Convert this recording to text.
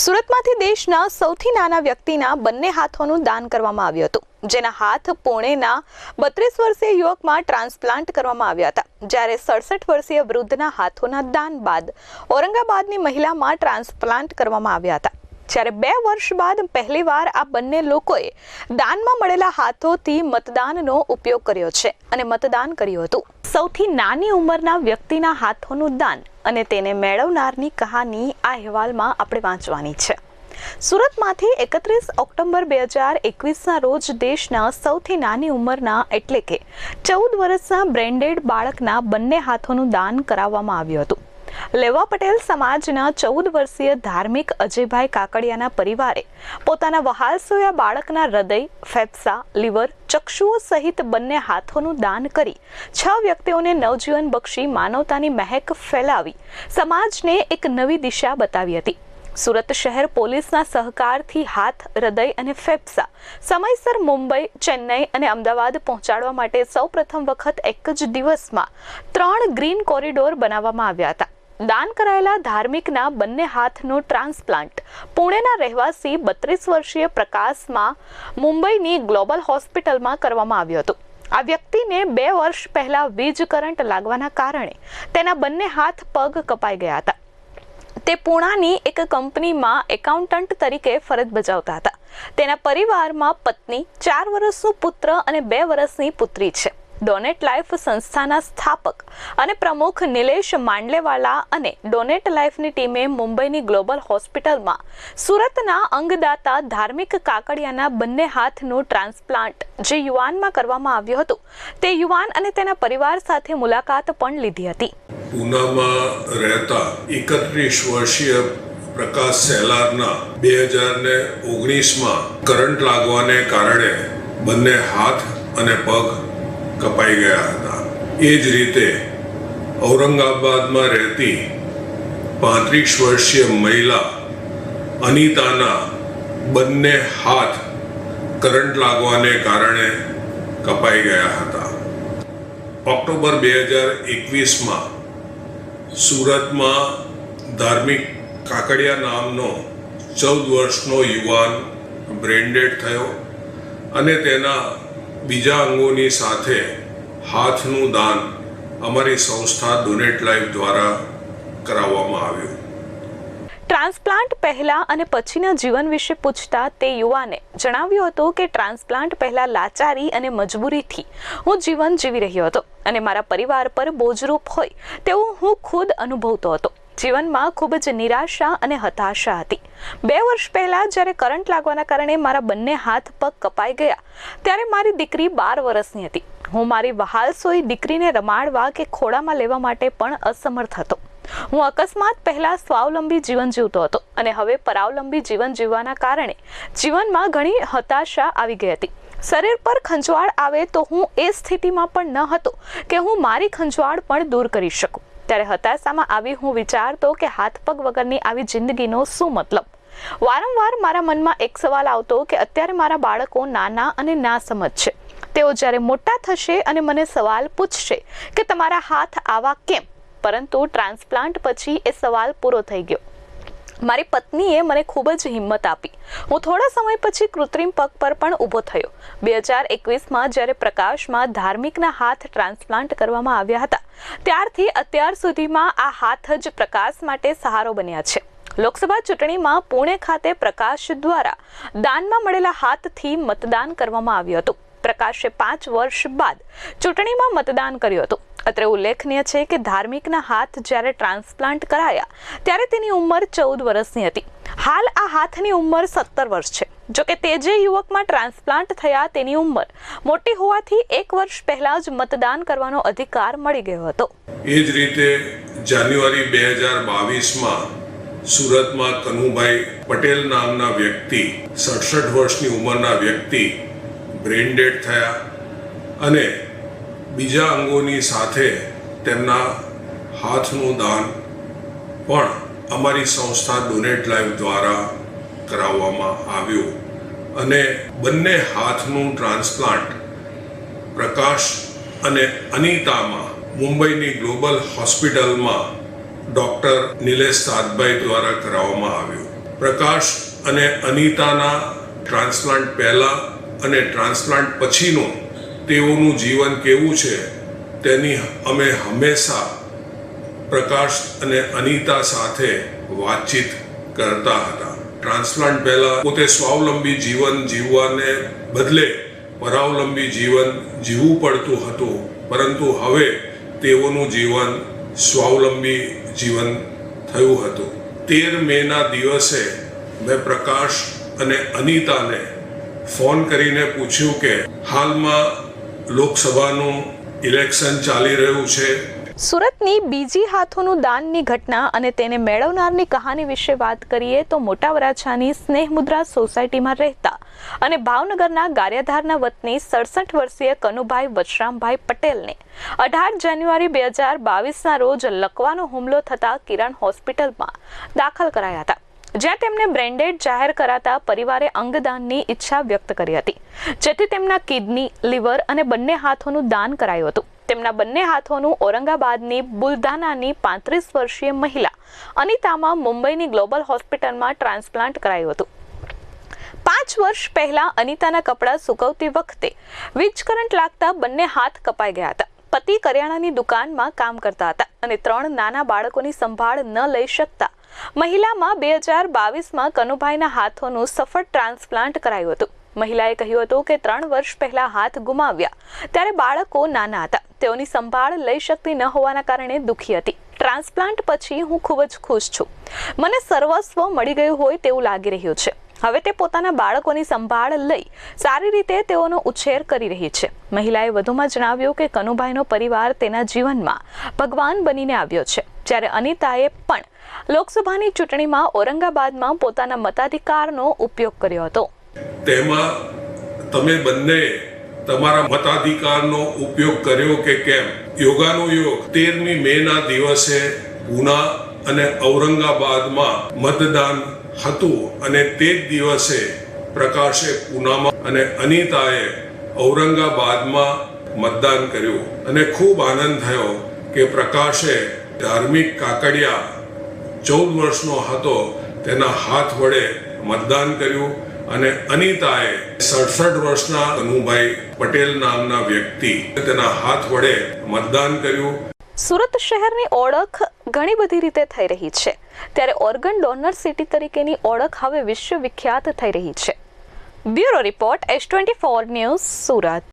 સુરતમાંથી દેશના સૌથી નાના વ્યક્તિના બંને હાથોનું દાન કરવામાં આવ્યું હતું, જેના હાથ પુણેના બત્રીસ વર્ષીય યુવકમાં ટ્રાન્સપ્લાન્ટ કરવામાં આવ્યા હતા. જ્યારે સડસઠ વર્ષીય વૃદ્ધના હાથોના દાન બાદ ઔરંગાબાદની મહિલામાં ટ્રાન્સપ્લાન્ટ કરવામાં આવ્યા હતા. જ્યારે બે વર્ષ બાદ પહેલીવાર આ બંને લોકોએ દાનમાં મળેલા હાથોથી મતદાનનો ઉપયોગ કર્યો છે અને મતદાન કર્યું હતું. સૌથી નાની ઉંમરના વ્યક્તિના હાથોનું દાન અને તેને મેળવનારની કહાની આ અહેવાલમાં આપણે વાંચવાની છે. સુરતમાંથી એકત્રીસ ઓક્ટોબર બે હજાર એકવીસના રોજ દેશના સૌથી નાની ઉંમરના એટલે કે ચૌદ વર્ષના બ્રેન્ડેડ બાળકના બંને હાથોનું દાન કરાવવામાં આવ્યું હતું. લેવા પટેલ સમાજના ચૌદ વર્ષીય ધાર્મિક અજયભાઈ કાકડિયાના પરિવારે પોતાના વહાલસોયા બાળકના હૃદય, ફેફસા, લીવર, ચક્ષુઓ સહિત બંને હાથોનું દાન કરી છ વ્યક્તિઓને નવજીવન બક્ષી માનવતાની મહેક ફેલાવી સમાજને એક નવી દિશા બતાવી હતી. સુરત શહેર પોલીસના સહકારથી હાથ, હૃદય અને ફેફસા સમયસર મુંબઈ, ચેન્નઈ અને અમદાવાદ પહોંચાડવા માટે સૌપ્રથમ વખત એક જ દિવસમાં ત્રણ ગ્રીન કોરિડોર બનાવવામાં આવ્યા હતા. દાન કરાયેલા ધાર્મિકના બંને હાથનું ટ્રાન્સપ્લાન્ટ. પુણેના રહેવાસી બત્રીસ વર્ષીય પ્રકાશમાં મુંબઈની ગ્લોબલ હોસ્પિટલમાં કરવામાં આવ્યું હતું. આ વ્યક્તિને બે વર્ષ પહેલા વીજ કરંટ લાગવાના કારણે તેના બંને હાથ પગ કપાઈ ગયા હતા. તે પુણાની એક કંપનીમાં એકાઉન્ટન્ટ તરીકે ફરજ બજાવતા હતા. તેના પરિવારમાં પત્ની, ચાર વર્ષનો પુત્ર અને બે વર્ષની પુત્રી છે. ડોનેટ લાઈફ સંસ્થાના સ્થાપક અને પ્રમુખ નિલેશ માંડલેવાલા અને ડોનેટ લાઈફની ટીમે મુંબઈની ગ્લોબલ હોસ્પિટલમાં સુરતના અંગદાતા ધાર્મિક કાકડિયાના બંને હાથનું ટ્રાન્સપ્લાન્ટ જે યુવાનમાં કરવામાં આવ્યું હતું, તે યુવાન અને તેના પરિવાર સાથે મુલાકાત પણ લીધી હતી. પૂનામાં રહેતા એકત્રીસ વર્ષીય પ્રકાશ સહેલારના બે હજાર ને ઓગણીસમાં કરંટ લાગવાને કારણે બંને હાથ અને પગ કપાઈ ગયા હતા. એ જ રીતે ઔરંગાબાદમાં રહેતી પાંત્રીસ વર્ષીય મહિલા અનિતાના બંને હાથ કરંટ લાગવાને કારણે કપાઈ ગયા હતા. ઓક્ટોબર બે હજાર એકવીસમાં સુરતમાં ધાર્મિક કાકડિયા નામનો ચૌદ વર્ષનો યુવાન બ્રેન્ડેડ થયો અને તેના બીજા અંગોની સાથે હાથનું દાન અમારી સંસ્થા ડોનેટ લાઈફ દ્વારા કરાવવામાં આવ્યું. ટ્રાન્સપ્લાન્ટ પહેલા અને પછીના જીવન વિશે પૂછતા તે યુવાને જણાવ્યું હતું કે ટ્રાન્સપ્લાન્ટ પહેલા લાચારી અને મજબૂરીથી હું જીવન જીવી રહ્યો હતો અને મારા પરિવાર પર બોજરૂપ હોય તેવું હું ખુદ અનુભવતો હતો. જીવનમાં ખૂબ જ નિરાશા અને હતાશા હતી. બે વર્ષ પહેલા જ્યારે કરંટ લાગવાના કારણે મારા બંને હાથ પગ કપાઈ ગયા, ત્યારે મારી દીકરી બાર વર્ષની હતી. હું મારી વહાલસોઈ દીકરીને રમાડવા કે ખોળામાં લેવા માટે પણ અસમર્થ હતો. હું અકસ્માત પહેલા સ્વાવલંબી જીવન જીવતો હતો અને હવે પરાવલંબી જીવન જીવવાના કારણે જીવનમાં ઘણી હતાશા આવી ગઈ હતી. શરીર પર ખંજવાળ આવે તો હું એ સ્થિતિમાં પણ ન હતો કે હું મારી ખંજવાળ પણ દૂર કરી શકું. ત્યારે હતાશામાં આવી હું વિચારતો કે હાથ પગ વગરની આવી જિંદગીનો શું મતલબ? વારંવાર મારા મનમાં એક સવાલ આવતો કે અત્યારે મારા બાળકો નાના અને ના સમજ છે. તેઓ જ્યારે મોટા થશે અને મને સવાલ પૂછશે કે તમારા હાથ આવા કેમ? પરંતુ ટ્રાન્સપ્લાન્ટ પછી એ સવાલ પૂરો થઈ ગયો. મારી પત્નીએ મને ખૂબ જ હિંમત આપી. હું થોડા સમય પછી કૃત્રિમ પગ પર પણ ઊભો થયો. બે હજાર એકવીસમાં જ્યારે પ્રકાશમાં ધાર્મિકના હાથ ટ્રાન્સપ્લાન્ટ કરવામાં આવ્યા હતા, ત્યારથી અત્યાર સુધીમાં આ હાથ જ પ્રકાશ માટે સહારો બન્યા છે. લોકસભા ચૂંટણીમાં પુણે ખાતે પ્રકાશ દ્વારા દાનમાં મળેલા હાથથી મતદાન કરવામાં આવ્યું હતું. પ્રકાશે પાંચ વર્ષ બાદ ચૂંટણીમાં મતદાન કર્યું હતું. અત્રે ઉલ્લેખનીય છે કે ધાર્મિકના હાથ જ્યારે ટ્રાન્સપ્લાન્ટ કરાયા, ત્યારે તેની ઉંમર ચૌદ વર્ષની હતી. હાલ આ હાથની ઉંમર સત્તર વર્ષ છે. જોકે તે જે યુવકમાં ટ્રાન્સપ્લાન્ટ થયા તેની ઉંમર મોટી હોવાથી એક વર્ષ પહેલા જ મતદાન કરવાનો અધિકાર મળી ગયો હતો. એ જ રીતે જાન્યુઆરી બે હજાર બાવીસમાં સુરતમાં કનુભાઈ પટેલ નામના વ્યક્તિ, સડસઠ વર્ષની ઉંમરના વ્યક્તિ બ્રેન્ડેડ થયા અને બીજા અંગોની સાથે તેમના હાથનું દાન પણ અમારી સંસ્થા ડોનેટ લાઈફ દ્વારા કરાવવામાં આવ્યું અને બંને હાથનું ટ્રાન્સપ્લાન્ટ પ્રકાશ અને અનિતામાં મુંબઈની ગ્લોબલ હોસ્પિટલમાં ડૉક્ટર નિલેશ સાતભાઈ દ્વારા કરાવવામાં આવ્યું. પ્રકાશ અને અનિતાના ટ્રાન્સપ્લાન્ટ પહેલાં અને ટ્રાન્સપ્લાન્ટ પછીનું તેઓનું જીવન કેવું છે, તેની અમે હંમેશા પ્રકાશ અને અનિતા સાથે વાતચીત કરતા હતા. ટ્રાન્સપ્લાન્ટ પહેલાં પોતે સ્વાવલંબી જીવન જીવવાને બદલે પરાવલંબી જીવન જીવવું પડતું હતું, પરંતુ હવે તેઓનું જીવન સ્વાવલંબી જીવન થયું હતું. તેર મેના દિવસે મેં પ્રકાશ અને અનિતાને ફોન કરીને પૂછ્યું કે હાલમાં લોકસભાનું ઇલેક્શન ચાલી રહ્યું છે. સુરતની બીજી હાથોનું દાનની ઘટના અને તેને મેળવનારની કહાની વિશે વાત કરીએ તો મોટા વરાછાની સ્નેહમુદ્રા સોસાયટીમાં રહેતા અને ભાવનગરના ગારિયાધારના વતની સડસઠ વર્ષીય કનુભાઈ વશરામભાઈ પટેલને અઢાર જાન્યુઆરી બે હજાર બાવીસના રોજ લકવાનો હુમલો થતા કિરણ હોસ્પિટલમાં દાખલ કરાયા હતા. જ્યાં તેમને બ્રેન્ડેડ જાહેર કરાતા પરિવારે અંગદાનની ઈચ્છા વ્યક્ત કરી હતી. જેથી તેમના કિડની, લીવર અને બંને હાથોનું દાન કરાયું હતું. તેમના બંને હાથોનું ઔરંગાબાદની બુલધાનાની પાંત્રીસ વર્ષીય મહિલા અનિતામાં મુંબઈની ગ્લોબલ હોસ્પિટલમાં ટ્રાન્સપ્લાન્ટ કરાયું હતું. પાંચ વર્ષ પહેલા અનિતાના કપડાં સુકવતી વખતે વીજ કરંટ લાગતા બંને હાથ કપાઈ ગયા હતા. પતિ કરિયાણાની દુકાનમાં કામ કરતા હતા અને ત્રણ નાના બાળકોની સંભાળ ન લઈ શકતા મહિલામાં બે હજાર બાવીસમાં કનુભાઈના હાથોનું સફળ ટ્રાન્સપ્લાન્ટ કરાયું હતું. મહિલાએ કહ્યું હતું કે ત્રણ વર્ષ પહેલા હાથ ગુમાવ્યા. ત્યારે બાળકો નાના હતા. તેઓની સંભાળ લઈ શકતી ન હોવાના કારણે દુઃખી હતી. ટ્રાન્સપ્લાન્ટ પછી હું ખૂબ જ ખુશ છું. મને સર્વસ્વ મળી ગયું હોય તેવું લાગી રહ્યું છે. હવે તે પોતાના બાળકોની સંભાળ લઈ સારી રીતે તેઓનો ઉછેર કરી રહી છે. મહિલાએ વધુમાં જણાવ્યું કે કનુભાઈનો પરિવાર તેના જીવનમાં ભગવાન બનીને આવ્યો છે. જ્યારે અનિતાએ પણ લોકસભાની ચૂંટણીમાં ઔરંગાબાદમાં પોતાના મતાધિકારનો ઉપયોગ કર્યો હતો. તેમાં તમે બંને તમારા મતાધિકારનો ઉપયોગ કર્યો કે કેમ? યોગાનો યોગ તેરમી મેના દિવસે પૂના અને ઔરંગાબાદમાં મતદાન હતું અને તે જ દિવસે પ્રકાશે પૂનામાં અને અનિતાએ ઔરંગાબાદમાં મતદાન કર્યું. અને ખૂબ આનંદ થયો કે પ્રકાશે ધાર્મિક કાકડિયા ચૌદ વર્ષનો હતો, તેના હાથ વડે મતદાન કર્યું અને અનિતાએ સડસઠ વર્ષના અનુભાઈ પટેલ નામના વ્યક્તિ તેના હાથ વડે મતદાન કર્યું. સુરત શહેરની ઓળખ ઘણી બધી રીતે થઈ રહી છે. ત્યારે ઓર્ગન ડોનર સિટી તરીકેની ઓળખ હવે વિશ્વ વિખ્યાત થઈ રહી છે. Bureau report S twenty four news Surat.